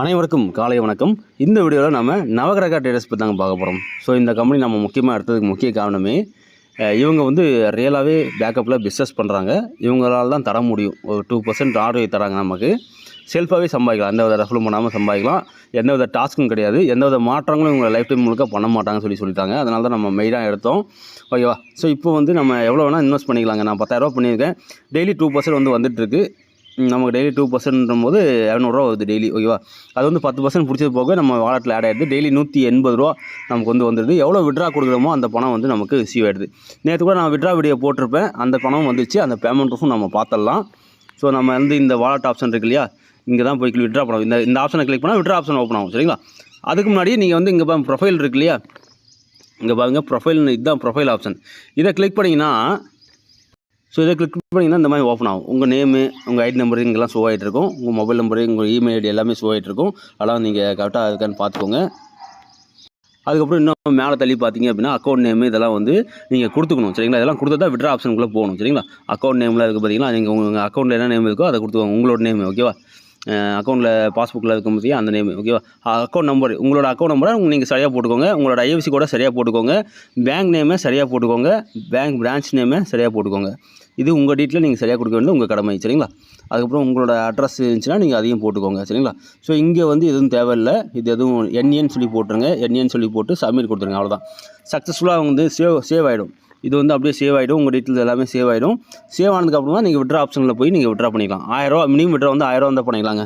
அனைவருக்கும் காலை வணக்கம். இந்த வீடியோவில் நம்ம நவகிரக ட்ரேடர்ஸ் பற்றி தாங்க பார்க்க போகிறோம் ஸோ இந்த கம்பெனி நம்ம முக்கியமாக எடுத்ததுக்கு முக்கிய காரணமே இவங்க வந்து ரியலாகவே பேக்கப்பில் பிஸ்னஸ் பண்ணுறாங்க இவங்களால தான் தர முடியும். ஒரு டூ பர்சன்ட் ஆர்டர் தராங்க நமக்கு. செல்ஃபாகவே சம்பாதிக்கலாம். எந்த வித ரெஃபரும் பண்ணாமல் சம்பாதிக்கலாம். எந்த வித டாஸ்க்கும் கிடையாது. எந்த வித மாற்றங்களும் இவங்க லைஃப் டைம் முழுக்க பண்ண மாட்டாங்கன்னு சொல்லி சொல்லிட்டாங்க. அதனால தான் நம்ம மெயினாக எடுத்தோம். ஓகேவா ஸோ இப்போ வந்து நம்ம எவ்வளோ வேணால் இன்வெஸ்ட் பண்ணிக்கலாங்க. நான் பத்தாயிரரூபா பண்ணியிருக்கேன். டெய்லி டூ பர்சன்ட் வந்து வந்துட்டுருக்கு நமக்கு டெய்லி டூ பர்சன்ட்டும் போது இரநூறுவா வருது டெய்லி ஓகேவா அது வந்து பத்து பர்சன்ட் பிடிச்சது போக நம்ம வாலெட்டில் ஆட் ஆகிடுது டெய்லி நூற்றி எண்பது ரூபா நமக்கு வந்து வந்துடுது எவ்வளோ விட்ரா கொடுக்குறோமோ அந்த பணம் வந்து நமக்கு ரிசீவ் ஆகிடுது நேற்று கூட நான் விட்ரா வீடியோ போட்டிருப்பேன். அந்த பணம் வந்துச்சு. அந்த பேமெண்ட்டும் நம்ம பார்த்துடலாம். ஸோ நம்ம வந்து இந்த வாலெட் ஆப்ஷன் இருக்கு இல்லையா? இங்கே தான் போய் விட்ரா பண்ணணும். இந்த இந்த ஆப்ஷனை கிளிக் பண்ணால் விட்ரா ஆப்ஷன் ஓப்பன் ஆகும். சரிங்களா? அதுக்கு முன்னாடி நீங்கள் வந்து இங்கே ப்ரொஃபைல் இருக்கு இல்லையா? இங்கே பாருங்க ப்ரொஃபைல்னு இதுதான் ப்ரொஃபைல் ஆப்ஷன் இதை கிளிக் பண்ணிங்கன்னா ஸோ இதை கிளிக் பண்ணிங்கன்னா இந்த மாதிரி ஓப்பன் ஆகும். உங்கள் நேமு உங்கள் ஐடி நம்பர் இங்கெல்லாம் ஷோ ஆகிட்டு இருக்கும். உங்கள் மொபைல் நம்பரு உங்கள் இமெயில் ஐடி எல்லாமே ஷோ ஆகிட்டு இருக்கும். அதெல்லாம் நீங்கள் கரெக்டாக இருக்கான்னு பார்த்துக்கோங்க. அதுக்கப்புறம் இன்னும் மேலே தள்ளி பார்த்தீங்க அப்படின்னா அக்கௌண்ட் நேம் இதெல்லாம் வந்து நீங்கள் கொடுத்துக்கணும். சரிங்களா? இதெல்லாம் கொடுத்தா தான் விட்ரா ஆப்ஷனுக்குள்ளே போகணும். சரிங்களா? அக்கௌண்ட் நேமில் இருக்குது பார்த்தீங்களா? நீங்கள் உங்கள் அக்கௌண்ட்டில் என்ன நேம் இருக்கோ அதை கொடுத்துக்கோங்க. உங்களோட நேம் ஓகேவா அக்கௌண்ட்டில் பாஸ்புக்கில் இருக்கும் பார்த்தியா அந்த நேம் ஓகேவா அக்கௌண்ட் நம்பர் உங்களோட அக்கௌண்ட் நம்பரை நீங்கள் சரியாக போட்டுக்கோங்க. உங்களோட ஐஎஃப்சி கூட சரியாக போட்டுக்கோங்க. பேங்க் நேமை சரியாக போட்டுக்கோங்க. பேங்க் பிரான்ச் நேமை சரியாக போட்டுக்கோங்க. இது உங்கள் டீட்டில் நீங்கள் சரியாக கொடுக்க வேண்டியது உங்கள் கடமை சரிங்களா? அதுக்கப்புறம் உங்களோட அட்ரஸ் இருந்துச்சுன்னா நீங்கள் அதையும் போட்டுக்கோங்க சரிங்களா? ஸோ இங்கே வந்து எதுவும் தேவையில்லை. இது எதுவும் என்ஏன்னு சொல்லி போட்டுருங்க. என்ஏன்னு சொல்லி போட்டு சப்மிட் கொடுத்துருங்க அவ்வளோதான் சக்ஸஸ்ஃபுல்லாக வந்து சேவ் சேவ் ஆகிடும் இது வந்து அப்படியே சேவ் ஆகிடும் உங்கள் டீட்டெயில்ஸ் எல்லாமே சேவ் ஆகிடும் சேவ் ஆனதுக்கப்புறமா நீங்கள் விட்ரா ஆப்ஷனில் போய் நீங்கள் விட்ரா பண்ணிக்கலாம். ஆயிரரூவா மினிமம் விட்ரா வந்து ஆயிரரூவா தான் பண்ணிக்கலாங்க.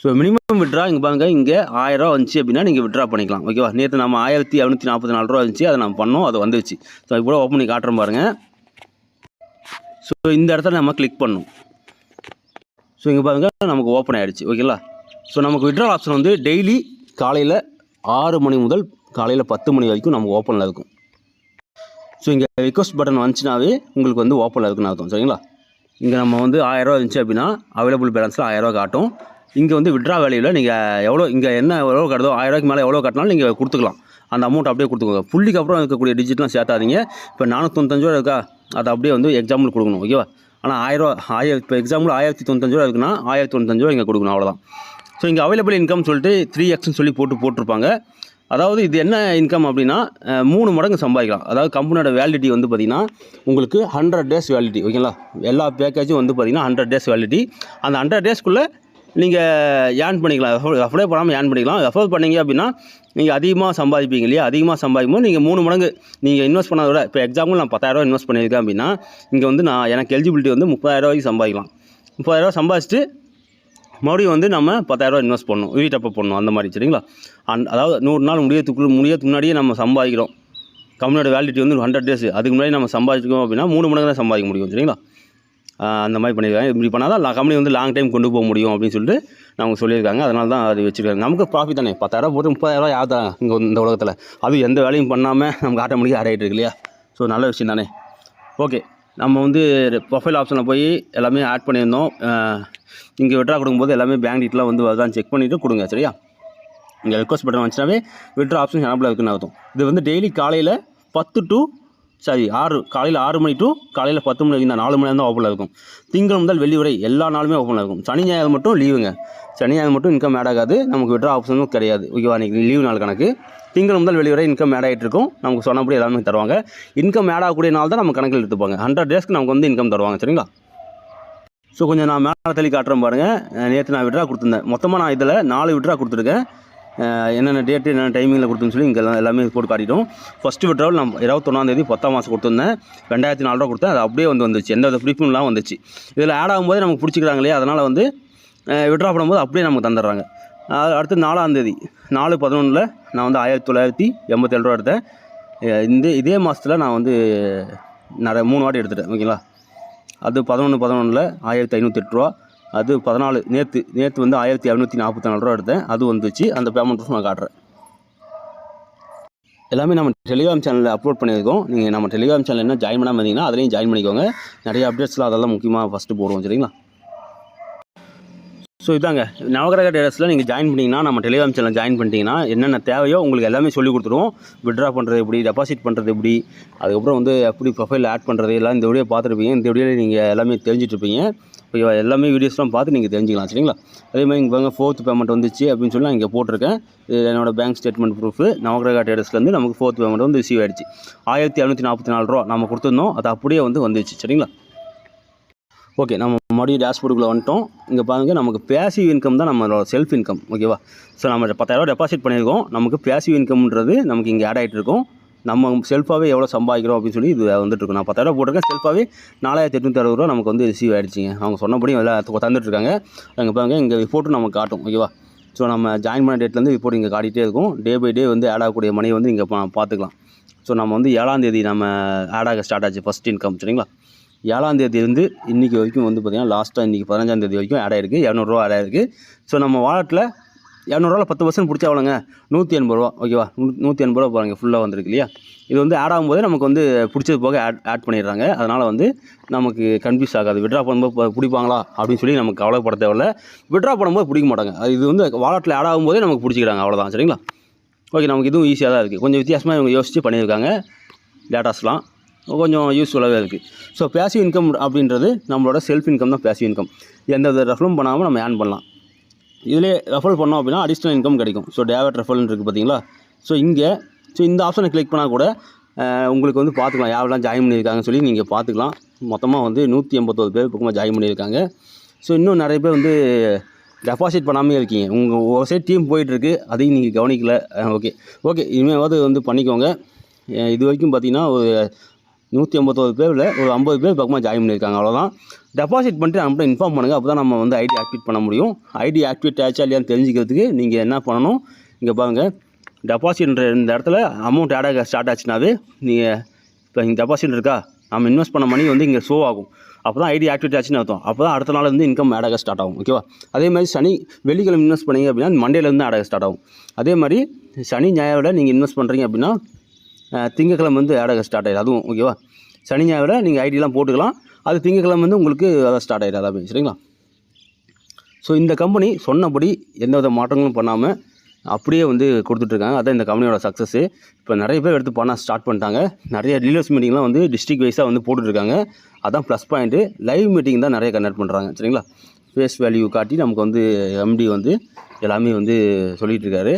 ஸோ மினிமம் விட்ரா இங்கே பாருங்க இங்கே ஆயிரரூவா வந்துச்சு அப்படின்னா நீங்கள் விட்ரா பண்ணிக்கலாம். ஓகேவா நேற்று நம்ம ஆயிரத்தி இரநூத்தி நாற்பத்தி நாலு ரூபா இருந்துச்சு அதை நம்ம பண்ணோம் அது வந்துச்சு ஸோ அது கூட ஓப்பன் பண்ணி காட்டுறோம் பாருங்கள் ஸோ இந்த இடத்துல நம்ம கிளிக் பண்ணணும். ஸோ இங்கே பாருங்க நமக்கு ஓப்பன் ஆகிடுச்சு ஓகேங்களா ஸோ நமக்கு விட்ரா ஆப்ஷன் வந்து டெய்லி காலையில் ஆறு மணி முதல் காலையில் பத்து மணி வரைக்கும் நமக்கு ஓப்பனில் இருக்கும். ஸோ இங்கே ரிக்வஸ்ட் பட்டன் வந்துச்சுனாவே உங்களுக்கு வந்து ஓப்பனில் இருக்குன்னு அர்த்தம். சரிங்களா? இங்கே நம்ம வந்து ஆயிரரூவா இருந்துச்சு அப்படின்னா அவைலபிள் பேலன்ஸில் ஆயிரரூவா காட்டும். இங்கே வந்து விட்ரா வேலையில் நீங்கள் எவ்வளோ இங்கே என்ன எவ்வளோ கட்டுதோ ஆயிரரூவாய்க்கு மேலே எவ்வளோ கட்டினாலும் நீங்கள் கொடுத்துக்கலாம். அந்த அமௌண்ட் அப்படியே கொடுத்துக்கோங்க. புள்ளிக்கு அப்புறம் இருக்கக்கூடிய டிஜிட்லாம் சேர்த்தாதீங்க. இப்போ நானூற்றொந்தஞ்சு ரூபா இருக்கா? அதை அப்படியே வந்து எக்ஸாம்பிள் கொடுக்கணும் ஓகேவா ஆனால் ஆயிரரூவா ஆயிரம் இப்போ எக்ஸாம்பிள் ஆயிரத்தி தொண்ணூத்தஞ்சு ரூபா இருக்குன்னா ஆயிரத்தி தொண்ணூத்தஞ்சு ரூபா இங்கே கொடுக்கணும் அவ்வளோதான் ஸோ இங்கே அவைலபிள் இன்கம் சொல்லிட்டு த்ரீ எக்ஸ்னு சொல்லி போட்டு போட்டிருப்பாங்க. அதாவது இது என்ன இன்கம் அப்படின்னா மூணு மடங்கு சம்பாதிக்கலாம். அதாவது கம்பெனியோட வேலிடிட்டி வந்து பார்த்திங்கன்னா உங்களுக்கு ஹண்ட்ரட் டேஸ் வேலிடிட்டி ஓகேங்களா எல்லா பேக்கேஜும் வந்து பார்த்திங்கன்னா ஹண்ட்ரட் டேஸ் வேலிடிட்டி அந்த ஹண்ட்ரட் டேஸ்க்குள்ளே நீங்கள் ஏர்ன் பண்ணிக்கலாம். அப்ளை பண்ணாமல் ஏர்ன் பண்ணிக்கலாம். ரெஃபர் பண்ணீங்க அப்படின்னா நீங்கள் அதிகமாக சம்பாதிப்பீங்க இல்லையா? அதிகமாக சம்பாதிக்கும் போது நீங்கள் மூணு மடங்கு நீங்கள் இன்வெஸ்ட் பண்ணதை விட இப்போ எக்ஸாம்பிள் நான் பத்தாயிரரூவா இன்வெஸ்ட் பண்ணியிருக்கேன் அப்படின்னா இங்கே வந்து நான் எனக்கு எலிஜிபிலிட்டி வந்து முப்பதாயிரரூவாய்க்கு சம்பாதிக்கலாம். முப்பதாயிரரூவா சம்பாதிச்சுட்டு மறுபடியும் வந்து நம்ம பத்தாயிரரூவா இன்வெஸ்ட் பண்ணணும். வீட்டப்போ பண்ணணும் அந்த மாதிரி சரிங்களா? அந் அதாவது நூறு நாள் முடியத்துக்குள்ள முடியத்துக்கு முன்னாடியே நம்ம சம்பாதிக்கிறோம். கம்பெனியோட வேலிடிட்டி வந்து ஹண்ட்ரட் டேஸ் அதுக்கு முன்னாடி நம்ம சம்பாதிச்சிருக்கோம் அப்படின்னா மூணு மடங்கு தான் சம்பாதிக்க முடியும் சரிங்களா? அந்த மாதிரி பண்ணியிருக்காங்க. இப்படி பண்ணால் தான் கம்பெனி வந்து லாங் டைம் கொண்டு போக முடியும் அப்படின்னு சொல்லிட்டு அவங்க சொல்லியிருக்காங்க. அதனால தான் அது வச்சுருக்காங்க. நமக்கு ப்ராஃபிட் தானே. பத்தாயிரம் போட்டு முப்பதாயிரரூவா யார் தான் இங்கே இந்த உலகத்தில்? அது எந்த வேலையும் பண்ணாமல் நமக்கு ஆட்டோமேட்டிக்காக ஆட் ஆகிட்டு இருக்கு இல்லையா? ஸோ நல்ல விஷயம் தானே. ஓகே நம்ம வந்து ப்ரொஃபைல் ஆப்ஷனில் போய் எல்லாமே ஆட் பண்ணியிருந்தோம். இங்கே விட்ரா கொடுக்கும்போது எல்லாமே பேங்க் டீட்டெலாம் வந்து அதான் செக் பண்ணிவிட்டு கொடுங்க சரியா? இங்கே ரெக்வஸ்ட் பட்டன் வந்துச்சுனாவே விட்ரா ஆப்ஷன் எனப்பில் இருக்குன்னு அர்த்தம். இது வந்து டெய்லி காலையில் பத்து டு சரி ஆறு காலையில் ஆறு மணி டு காலையில் பத்து மணி வரைக்கும் நாலு மணி நேரம் தான் ஓப்பனில் இருக்கும். திங்கள் முதல் வெள்ளி வரை எல்லா நாளுமே ஓப்பனில் இருக்கும். சனி ஞாயிறு மட்டும் லீவுங்க சனி ஞாயிறு மட்டும் இன்கம் ஆட் ஆகாது. நமக்கு விட்ரா ஆப்ஷனும் கிடையாது. ஓகேவா இன்றைக்கி லீவ் நாள் கணக்கு. திங்கள் முதல் வெளி வரை இன்கம் ஆட் ஆகிட்டு இருக்கும். நமக்கு சொன்னபடி எல்லாமே தருவாங்க. இன்கம் ஆட் ஆகக்கூடிய நாள் தான் நம்ம கணக்கில் எடுத்துப்பாங்க. ஹண்ட்ரட் டேஸ்க்கு நமக்கு வந்து இன்கம் தருவாங்க சரிங்களா? ஸோ கொஞ்சம் நான் மேலே தள்ளி காட்டுறேன் பாருங்கள் நேற்று நான் விட்ரா கொடுத்துருந்தேன். மொத்தமாக நான் இதில் நாலு விட்ரா கொடுத்துருக்கேன். என்னென்ன டேட்டு என்னென்ன டைமிங்கில் கொடுத்துன்னு சொல்லி இங்கே எல்லாமே போட்டு காட்டிட்டோம். ஃபஸ்ட்டு விட்ராவில் நான் இருபத்தொன்னாந்தேதி பத்தாம் மாதம் கொடுத்துருந்தேன். ரெண்டாயிரத்தி நாலு ரூபா கொடுத்தேன். அது அப்படியே வந்து வந்துச்சு. எந்த வித ப்ரீஃபும்லாம் வந்துச்சு. இதில் ஆட் ஆகும்போது நமக்கு பிடிச்சிக்கிறாங்க இல்லையா? அதனால் வந்து விட்ரா பண்ணும்போது அப்படியே நமக்கு தந்துடுறாங்க. அடுத்து நாலாந்தேதி நாலு பதினொன்றில் நான் வந்து ஆயிரத்தி தொள்ளாயிரத்தி எண்பத்தேழு ரூபா எடுத்தேன். இந்த இதே மாதத்தில் நான் வந்து நிறைய மூணு வாட்டி எடுத்துட்டேன். ஓகேங்களா? அது பதினொன்று பதினொன்றில் ஆயிரத்தி ஐநூற்றி எட்டு ரூபா. அது பதினாலு நேற்று நேற்று வந்து ஆயிரத்தி இரநூத்தி நாற்பத்தி நாலு ரூபா எடுத்தேன். அது வந்துச்சு. அந்த பேமெண்ட் நான் காட்டுறேன். எல்லாமே நம்ம டெலிகிராம் சேனலில் அப்லோட் பண்ணியிருக்கோம். நீங்கள் நம்ம டெலிகிராம் சேனல் என்ன ஜாயின் பண்ணாமல் இருந்தீங்கன்னா அதுலேயும் ஜாயின் பண்ணிக்கோங்க. நிறைய அப்டேட்ஸ்லாம் அதெல்லாம் முக்கியமாக ஃபஸ்ட்டு போடுவோம் சரிங்களா? ஸோ இதாங்க. நவகிரக டேரஸில் நீங்கள் ஜாயின் பண்ணிங்கன்னா நம்ம டெலிகிராம் சேனல் ஜாயின் பண்ணிட்டீங்கன்னா என்னென்ன தேவையோ உங்களுக்கு எல்லாமே சொல்லி கொடுத்துருவோம். விட்ரா பண்ணுறது எப்படி? டெபாசிட் பண்ணுறது எப்படி? அதுக்கப்புறம் வந்து எப்படி ப்ரொஃபைல் ஆட் பண்ணுறது எல்லாம் இந்த வீடியோ பார்த்துருப்பீங்க. இந்த வீடியோவில் நீங்கள் எல்லாமே தெரிஞ்சிட்ருப்பீங்க. ஓகேவா எல்லாமே வீடியோஸ்லாம் பார்த்து நீங்கள் தெரிஞ்சுக்கலாம் சரிங்களா? அதே மாதிரி இங்கே பாருங்க ஃபோர்த் பேமெண்ட் வந்துச்சு அப்படின்னு சொல்லி நான் இங்கே போட்டிருக்கேன். இது என்னோட பேங்க் ஸ்டேட்மெண்ட் ப்ரூஃப் நவகிரகா டேடஸ்லேருந்து நமக்கு ஃபோர்த் பேமெண்ட் வந்து ரிசீவ் ஆயிடுச்சு. ஆயிரத்தி எழுநூற்றி நாற்பத்தி நாலு ரூபா நம்ம கொடுத்துருந்தோம். அது அப்படியே வந்து வந்துச்சு சரிங்களா? ஓகே நம்ம மறுபடியும் டேஷ்போர்டுக்குள்ளே வந்துட்டோம். இங்கே பாருங்கள் நமக்கு பேசிவ் இன்கம் தான் நம்மளோட செல்ஃப் இன்கம் ஓகேவா ஸோ நம்ம பத்தாயிரரூவா டெபாசிட் பண்ணியிருக்கோம். நமக்கு பேசிவ் இன்கம்ன்றது நமக்கு இங்கே ஆட் ஆகிட்டு இருக்கும். நம்ம செல்ஃபாகவே எவ்வளோ சம்பாதிக்கிறோம் அப்படின்னு சொல்லி இது வந்துட்டு நான் பத்தாயிரரூவா போட்டிருக்கேன். செல்ஃபாகவே நாலாயிரத்தி எட்நூற்றி அறுபது ரூபா நமக்கு வந்து ரிசீவ் ஆகிடுச்சிங்க அவங்க சொன்னபடி எல்லாம் தந்துட்டுருக்காங்க. அங்கே பாருங்க இங்கே ரிப்போர்ட்டும் நமக்கு காட்டும் ஓகேவா ஸோ நம்ம ஜாயின் பண்ண டேட்லேருந்து ரிப்போர்ட் இங்கே காட்டிகிட்டே இருக்கும். டே பை டே வந்து ஆட் ஆகக்கூடிய மணி வந்து இங்கே பார்த்துக்கலாம் ஸோ நம்ம வந்து ஏழாம் தேதி நம்ம ஆட் ஆக ஸ்டார்ட் ஆச்சு ஃபஸ்ட் இன்கம் சரிங்களா? ஏழாம் இன்றைக்கி வரைக்கும் வந்து பார்த்திங்கன்னா லாஸ்ட்டாக இன்றைக்கி பதினஞ்சாம் தேதி வரைக்கும் ஆட் ஆயிருக்கு. இரநூறுவா ஆட் ஆயிருக்கு. ஸோ நம்ம வாலெட்டில் இரநூறுவாவில் பத்து பர்சன்ட் பிடிச்சா எவ்வளோங்க? நூற்றி எண்பது ரூபா. ஓகேவா? நூ நூற்றி எண்பது ரூபா பாருங்க ஃபுல்லாக வந்திருக்கு இல்லையா? இது வந்து ஆட் ஆகும்போதே நமக்கு வந்து பிடிச்சது போக ஆட் ஆட் பண்ணிடுறாங்க. அதனால் வந்து நமக்கு கன்ஃபியூஸ் ஆகாது. விட்ரா பண்ணும்போது பிடிப்பாங்களா? அப்படின்னு சொல்லி நமக்கு கவலைப்பட தேவையில்ல. விட்ரா பண்ணும்போது பிடிக்க மாட்டாங்க. அது இது வந்து வாலெட்டில் ஆட் ஆகும்போதே நமக்கு பிடிச்சிக்கிறாங்க. அவ்வளோதான் சரிங்களா? ஓகே நமக்கு இதுவும் ஈஸியாக தான் இருக்குது கொஞ்சம் வித்தியாசமாக இவங்க யோசித்து பண்ணியிருக்காங்க. டேட்டாஸ்லாம் கொஞ்சம் யூஸ்ஃபுல்லாகவே இருக்குது ஸோ பேசிவ் இன்கம் அப்படின்றது நம்மளோட செல்ஃப் இன்கம் தான் பேசிவ் இன்கம் எந்த வித ரெஃபரும் பண்ணாமல் நம்ம ஏர்ன் பண்ணலாம். இதிலே ரெஃபர் பண்ணோம் அப்படின்னா அடிஷ்னல் இன்கம் கிடைக்கும். ஸோ டேவட் ரெஃபர்னு இருக்குது பார்த்தீங்களா ஸோ இங்கே ஸோ இந்த ஆப்ஷனை கிளிக் பண்ணால் கூட உங்களுக்கு வந்து பார்த்துக்கலாம். யாரெல்லாம் ஜாயின் பண்ணியிருக்காங்கன்னு சொல்லி நீங்கள் பார்த்துக்கலாம். மொத்தமாக வந்து நூற்றி எண்பத்தோரு பேர் பக்கமாக ஜாயின் பண்ணியிருக்காங்க. ஸோ இன்னும் நிறைய பேர் வந்து டெபாசிட் பண்ணாமே இருக்கீங்க. உங்கள் ஒரு சைட் டீம் போயிட்டுருக்கு. அதையும் நீங்கள் கவனிக்கல. ஓகே ஓகே இனிமேவாவது வந்து பண்ணிக்கோங்க. இது வரைக்கும் பார்த்தீங்கன்னா ஒரு நூற்றி ஐம்பத்தோரு பேரில் ஒரு ஐம்பது பேர் பக்கமாக ஜாயின் பண்ணியிருக்காங்க. அவ்வளோதான் டெபாசிட் பண்ணிட்டு நம்மகிட்ட இன்ஃபார்ம் பண்ணுங்கள் அப்போ தான் நம்ம வந்து ஐடி ஆக்டிவேட் பண்ண முடியும். ஐடி ஆக்டிவேட் ஆச்சா இல்லையான்னு தெரிஞ்சுக்கிறதுக்கு நீங்கள் என்ன பண்ணணும்? இங்கே பாருங்கள் டெபாசிட்ன்ற இந்த இடத்துல அமௌண்ட் ஆடாக ஸ்டார்ட் ஆச்சுனாவே நீங்கள் இப்போ இங்கே டெபாசிட் இருக்கா? நம்ம இன்வெஸ்ட் பண்ண மணி வந்து இங்கே ஷோ ஆகும். அப்போ தான் ஐடி ஆக்டிவேட் ஆச்சுன்னு அர்த்தம். அப்போ தான் அடுத்த நாள் வந்து இன்கம் ஆடாக ஸ்டார்ட் ஆகும். ஓகேவா அதே மாதிரி சனி வெள்ளிக்கிழமை இன்வெஸ்ட் பண்ணீங்க அப்படின்னா மண்டேலேருந்து ஆடாக ஸ்டார்ட் ஆகும். அதே மாதிரி சனி ஞாயிறு நீங்கள் இன்வெஸ்ட் பண்ணுறீங்க அப்படின்னா திங்கக்கிழமை வந்து ஆட் ஆக ஸ்டார்ட் ஆகிடும் அதுவும் ஓகேவா சனி ஞாயிறு நீங்கள் ஐடிலாம் போட்டுக்கலாம். அது திங்கக்கிழமை வந்து உங்களுக்கு அதை ஸ்டார்ட் ஆகிடும் அதாமே சரிங்களா? ஸோ இந்த கம்பெனி சொன்னபடி எந்தவித மாற்றங்களும் பண்ணாமல் அப்படியே வந்து கொடுத்துட்ருக்காங்க. அதான் இந்த கம்பெனியோட சக்ஸஸ்ஸு இப்போ நிறைய பேர் எடுத்து பண்ண ஸ்டார்ட் பண்ணிட்டாங்க. நிறைய டீலர்ஸ் மீட்டிங்லாம் வந்து டிஸ்ட்ரிக் வைஸாக வந்து போட்டுட்ருக்காங்க. அதான் ப்ளஸ் பாயிண்ட்டு லைவ் மீட்டிங் தான் நிறைய கண்டக்ட் பண்ணுறாங்க சரிங்களா? ஃபேஸ் வேல்யூ காட்டி நமக்கு வந்து எம்டி வந்து எல்லாமே வந்து சொல்லிகிட்டு இருக்காரு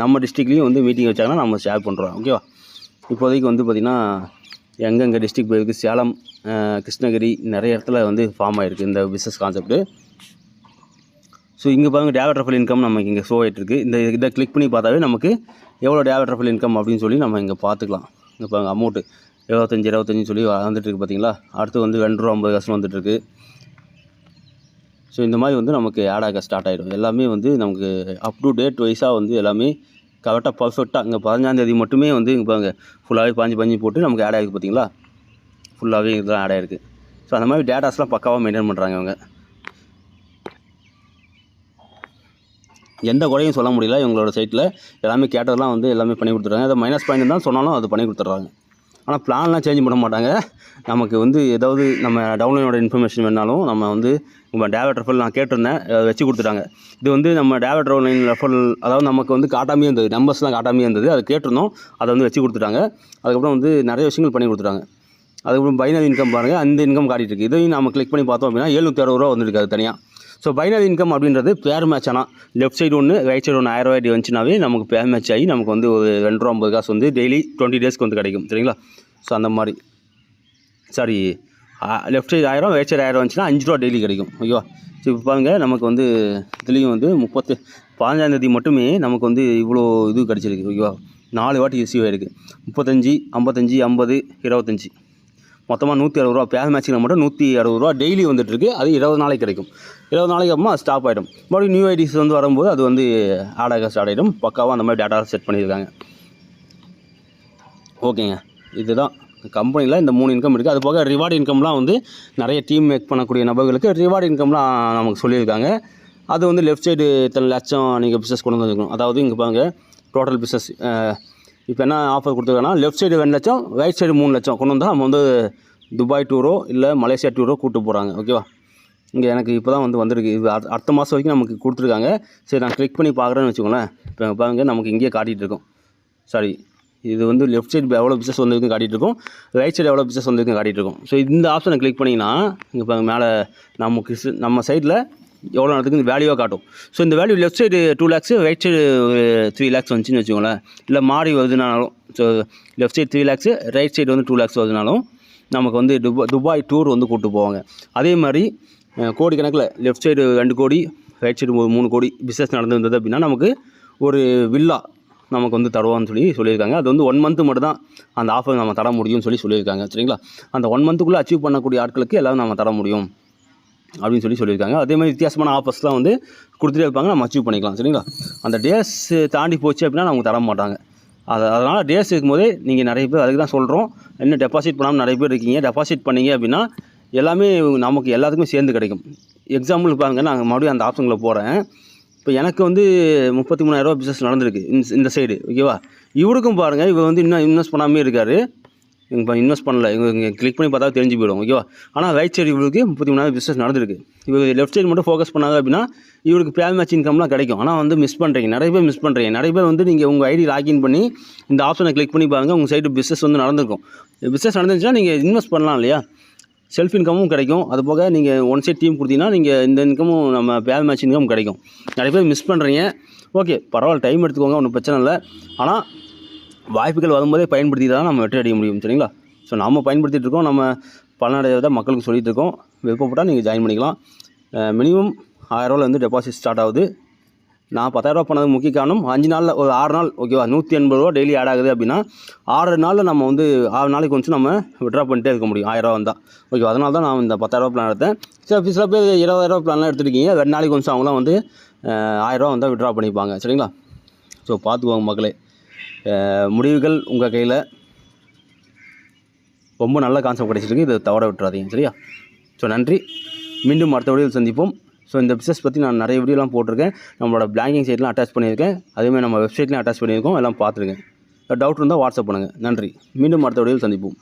நம்ம டிஸ்ட்ரிக்ட்லேயும் வந்து மீட்டிங் வச்சாங்கன்னா நம்ம ஷேர் பண்ணுறோம் ஓகேவா இப்போதைக்கு வந்து பார்த்திங்கன்னா எங்கெங்கே டிஸ்ட்ரிக் போயிருக்கு சேலம் கிருஷ்ணகிரி நிறைய இடத்துல வந்து ஃபார்ம் ஆகிருக்கு இந்த பிஸ்னஸ் கான்செப்ட்டு ஸோ இங்கே பாருங்கள் டேவட் ரஃபல் இன்கம் நமக்கு இங்கே ஷோ ஆகிட்டு இந்த இதை கிளிக் பண்ணி பார்த்தாவே நமக்கு எவ்வளோ டேவட் ரஃபல் இன்கம் அப்படின்னு சொல்லி நம்ம இங்கே பார்த்துக்கலாம். இங்கே பாருங்கள் அமௌண்ட்டு இருபத்தஞ்சி இருபத்தஞ்சின்னு சொல்லி வந்துட்டுருக்கு பார்த்தீங்களா அடுத்து வந்து ரெண்டு ரூபா ஐம்பது காசு வந்துட்டுருக்கு ஸோ இந்த மாதிரி வந்து நமக்கு ஆட் ஆக ஸ்டார்ட் ஆகிடும் எல்லாமே வந்து நமக்கு அப் டு டேட் வைஸாக வந்து எல்லாமே கரெக்டாக பர்ஃபெக்டாக இங்கே பதினஞ்சாந்தேதி மட்டுமே வந்து இங்கே பாருங்கள் ஃபுல்லாகவே பாஞ்சு பாஞ்சு போட்டு நமக்கு ஆட் ஆகிருக்கு பார்த்தீங்களா? ஃபுல்லாகவே இதெல்லாம் ஆட் ஆகிருக்கு ஸோ அந்த மாதிரி டேட்டாஸ்லாம் பக்காவாக மெயின்டைன் பண்ணுறாங்க இவங்க. எந்த குறையும் சொல்ல முடியல இவங்களோட சைட்டில் எல்லாமே கேட்டதெல்லாம் வந்து எல்லாமே பண்ணி கொடுத்துட்றாங்க. அதை மைனஸ் பாயிண்ட் தான் சொன்னாலும் அது பண்ணி கொடுத்துட்றாங்க. ஆனால் பிளான்லாம் சேஞ்ச் பண்ண மாட்டாங்க. நமக்கு வந்து ஏதாவது நம்ம டவுன்லைனோட இன்ஃபர்மேஷன் வேணாலும் நம்ம வந்து நம்ம டேவட் ரெஃபல் நான் கேட்டிருந்தேன். அதை வச்சு கொடுத்துட்டாங்க. இது வந்து நம்ம டேவட் டவுன்லைன் ரெஃபல் அதாவது நமக்கு வந்து காட்டாமே இருந்தது. நம்பர்ஸ்லாம் காட்டாமே இருந்தது. அதை கேட்டிருந்தோம். அதை வந்து வச்சு கொடுத்துட்டாங்க. அதுக்கப்புறம் வந்து நிறைய விஷயங்கள் பண்ணி கொடுத்துட்டாங்க. அதுக்கப்புறம் பைனரி இன்கம் பாருங்கள் அந்த இன்கம் காட்டிகிட்டு இருக்குது இதையும் நம்ம கிளிக் பண்ணி பார்த்தோம் அப்படின்னா எழுநூற்றி அறுபது ரூபா வந்துருக்கு. அது தனியாக ஸோ பைனரி இன்கம் அப்படின்றது பேர் மேட்ச் ஆனால் லெஃப்ட் சைடு ஒன்று ரைட் சைடு ஒன்று ஆயிரம் ரூபாய் வந்துச்சுனாவே நமக்கு பேர் மேட்ச் ஆகி நமக்கு வந்து ஒரு ரெண்டு ரூபா ஐம்பது காசு வந்து டெய்லி டுவெண்ட்டி டேஸ்க்கு வந்து கிடைக்கும். சரிங்களா? ஸோ அந்த மாதிரி. சாரி லெஃப்ட் சைடு ஆயிரம் ரைட் சைடு ஆயிரம் வந்துச்சுன்னா அஞ்சு ரூபா டெய்லி கிடைக்கும். ஓகேவா ஸோ இப்போ பாருங்கள் நமக்கு வந்து இதுலேயும் வந்து முப்பத்து பதினஞ்சாந்தேதி மட்டுமே நமக்கு வந்து இவ்வளோ இது கிடச்சிருக்கு. ஓகேவா நாலு வாட்டி ரிசீவ் ஆயிருக்கு. முப்பத்தஞ்சு ஐம்பத்தஞ்சு ஐம்பது இருபத்தஞ்சி. மொத்தமாக நூற்றி அறுபது ரூபா பேர் மேட்சிங்கில் மட்டும் நூற்றி அறுபது ரூபா டெய்லி வந்துட்டுருக்கு. அது இருபது நாளைக்கு கிடைக்கும். இருபது நாளைக்கு அப்புறமா ஸ்டாப் ஆகிடும் மறுபடியும் நியூ ஐடிஸ் வந்து வரும்போது அது வந்து ஆட் ஆக ஸ்டார்ட் ஆகிடும் பக்காவாக அந்த மாதிரி டேட்டா செட் பண்ணியிருக்காங்க. ஓகேங்க இதுதான். கம்பெனியில் இந்த மூணு இன்கம் இருக்குது அது போக ரிவார்டு இன்கம்லாம் வந்து நிறைய டீம் மேக் பண்ணக்கூடிய நபர்களுக்கு ரிவார்டு இன்கம்லாம் நமக்கு சொல்லியிருக்காங்க. அது வந்து லெஃப்ட் சைடு இத்தனை லட்சம் நீங்கள் பிஸ்னஸ் கொண்டு வந்துருக்கணும் அதாவது இங்கே பாருங்க டோட்டல் பிஸ்னஸ் இப்போ என்ன ஆஃபர் கொடுத்துருக்காங்கன்னா லெஃப்ட் சைடு ரெண்டு லட்சம் ரைட் சைடு மூணு லட்சம் கொண்டு வந்தால் நம்ம வந்து துபாய் டூரோ இல்லை மலேசியா டூரோ கூப்பிட்டு போகிறாங்க ஓகேவா இங்கே எனக்கு இப்போ தான் வந்து வந்திருக்கு. இது அடுத்த- மாதம் வரைக்கும் நமக்கு கொடுத்துருக்காங்க. சரி நான் கிளிக் பண்ணி பார்க்குறேன்னு வச்சுக்கோங்களேன். இப்போ பாருங்க நமக்கு இங்கேயே காட்டிகிட்டு இருக்கோம். சாரி இது வந்து லெஃப்ட் சைடு எவ்வளோ பிசஸ் வந்திருக்குன்னு காட்டிகிட்டு இருக்கும். ரைட் சைடு எவ்வளோ பிசஸ் வந்திருக்குன்னு காட்டிகிட்டு இருக்கும். ஸோ இந்த ஆப்ஷனை கிளிக் பண்ணிங்கன்னா இங்கே இப்போ மேலே நமக்கு நம்ம சைடில் எவ்வளோ நேரத்துக்கு இந்த வேல்யூவாக காட்டும். ஸோ இந்த value left side two lakhs right side three lakhs வந்துச்சுன்னு வச்சுக்கோங்களேன். இல்லை மாறி வருதுனாலும் so left side three lakhs right side வந்து டூ லேக்ஸ் வருதுனாலும் நமக்கு வந்து துபாய் துபாய் டூர் வந்து கூப்பிட்டு போவாங்க. அதே மாதிரி கோடி கணக்கில் லெஃப்ட் சைடு ரெண்டு கோடி ரைட் சைடு ஒரு மூணு கோடி பிஸ்னஸ் நடந்துருந்தது அப்படின்னா நமக்கு ஒரு வில்லா நமக்கு வந்து தருவான்னு சொல்லி சொல்லியிருக்காங்க. அது வந்து ஒன் மந்த்து மட்டும் தான் அந்த ஆஃபர் நம்ம தர முடியும்னு சொல்லி சொல்லியிருக்காங்க. சரிங்களா? அந்த ஒன் மந்த்துக்குள்ளே அச்சீவ் பண்ணக்கூடிய ஆட்களுக்கு எல்லாம் நம்ம தர முடியும். அப்படின்னு சொல்லி சொல்லியிருக்காங்க. அதே மாதிரி வித்தியாசமான ஆஃபர்ஸ்லாம் வந்து கொடுத்துட்டே இருப்பாங்க. நம்ம அச்சீவ் பண்ணிக்கலாம். சரிங்களா? அந்த டேஸ் தாண்டி போச்சு அப்படின்னா அவங்க தர மாட்டாங்க. அது அதனால் டேஸ் இருக்கும்போதே நீங்கள் நிறைய பேர் அதுக்கு தான் சொல்கிறோம் இன்னும் டெபாசிட் பண்ணாமல் நிறைய பேர் இருக்கீங்க. டெபாசிட் பண்ணீங்க அப்படின்னா எல்லாமே நமக்கு எல்லாத்துக்குமே சேர்ந்து கிடைக்கும். எக்ஸாம்பிள் பாருங்கள் நான் மறுபடியும் அந்த ஆப்ஷனில் போகிறேன் இப்போ எனக்கு வந்து முப்பத்தி மூணாயிரரூவா பிஸ்னஸ் நடந்திருக்கு. இந்த இந்த சைடு ஓகேவா இவருக்கும் பாருங்கள் இவர் வந்து இன்னும் இன்வெஸ்ட் பண்ணாமே இருக்கார். இவங்க இன்வெஸ்ட் பண்ணல. இவங்க இங்கே கிளிக் பண்ணி பார்த்தா தெரிஞ்சு போயிடும். ஓகேவா ஆனால் ரைட் சைடு இவருக்கு முப்பத்தி மூணாயிரம் பிஸ்னஸ் நடந்திருக்கு. இவங்க லெஃப்ட் சைடு மட்டும் ஃபோக்கஸ் பண்ணாங்க அப்படின்னா இவருக்கு பேல் மேட்ச் இன்கம்லாம் கிடைக்கும். ஆனால் வந்து மிஸ் பண்ணுறீங்க நிறைய பேர் மிஸ் பண்ணுறீங்க நிறைய பேர் வந்து நீங்கள் உங்கள் ஐடி லாகின் பண்ணி இந்த ஆப்ஷனை கிளிக் பண்ணி பாருங்கள் உங்கள் சைடு பிஸ்னஸ் வந்து நடந்திருக்கும். பிஸ்னஸ் நடந்துச்சுன்னா நீங்கள் இன்வெஸ்ட் பண்ணலாம் இல்லையா? செல்ஃப் இன்கமும் கிடைக்கும். அது போக நீங்கள் ஒன் சைட் டீம் கொடுத்தீங்கன்னா நீங்கள் இந்த இன்கமும் நம்ம பேல் மேட்ச் இன்கம் கிடைக்கும். நிறைய பேர் மிஸ் பண்ணுறீங்க ஓகே பரவாயில்ல டைம் எடுத்துக்கோங்க. ஒன்றும் பிரச்சனை இல்லை. ஆனால் வாய்ப்புகள் வரும்போதே பயன்படுத்தி தான் நம்ம வெற்றி அடைய முடியும் சரிங்களா? ஸோ நம்ம பயன்படுத்திட்டு இருக்கோம் நம்ம பலனடைகிறத மக்களுக்கு சொல்லிட்டு இருக்கோம் விருப்பப்பட்டால் நீங்கள் ஜாயின் பண்ணிக்கலாம் மினிமம் ஆயிரரூவாலேருந்து டெபாசிட் ஸ்டார்ட் ஆகுது. நான் பத்தாயிரரூவா பண்ணது முக்கிய காரணம் அஞ்சு நாளில் ஒரு ஆறு நாள் ஓகேவா நூற்றி எண்பது ரூபா டெய்லி ஆட் ஆகுது அப்படின்னா ஆறு நாளில் நம்ம வந்து ஆறு நாளைக்கு கொஞ்சம் நம்ம விட்ரா பண்ணிட்டே இருக்க முடியும். ஆயிரரூவா வந்தால் ஓகே அதனால தான் நான் இந்த பத்தாயிரரூவா பிளான் எடுத்தேன். சில சில பேர் இருபதாயிரரூவா பிளான்லாம் எடுத்துருக்கீங்க. ரெண்டு நாளைக்கு கொஞ்சம் அவங்களாம் வந்து ஆயிரரூவா வந்தால் விட்ரா பண்ணிப்பாங்க சரிங்களா? ஸோ பார்த்துக்குவாங்க மக்களே. முடிவுகள் உங்கள் கையில் ரொம்ப நல்ல கான்செப்ட் கிடைச்சிருக்கு. இதை தவற விட்டுறாதீங்க சரியா? ஸோ நன்றி. மீண்டும் அடுத்த வீடியோவில் சந்திப்போம். ஸோ இந்த பிஸ்னஸ் பற்றி நான் நிறைய வீடியோலாம் போட்டிருக்கேன். நம்மளோட பிளாங்கிங் சைட்லாம் அட்டாச் பண்ணியிருக்கேன். அதேமாதிரி நம்ம வெப்சைட்லாம் அட்டாச் பண்ணியிருக்கோம். எல்லாம் பார்த்துருங்க. டவுட் இருந்தால் வாட்ஸ்அப் பண்ணுங்கள் நன்றி. மீண்டும் அடுத்த வீடியோவில் சந்திப்போம்.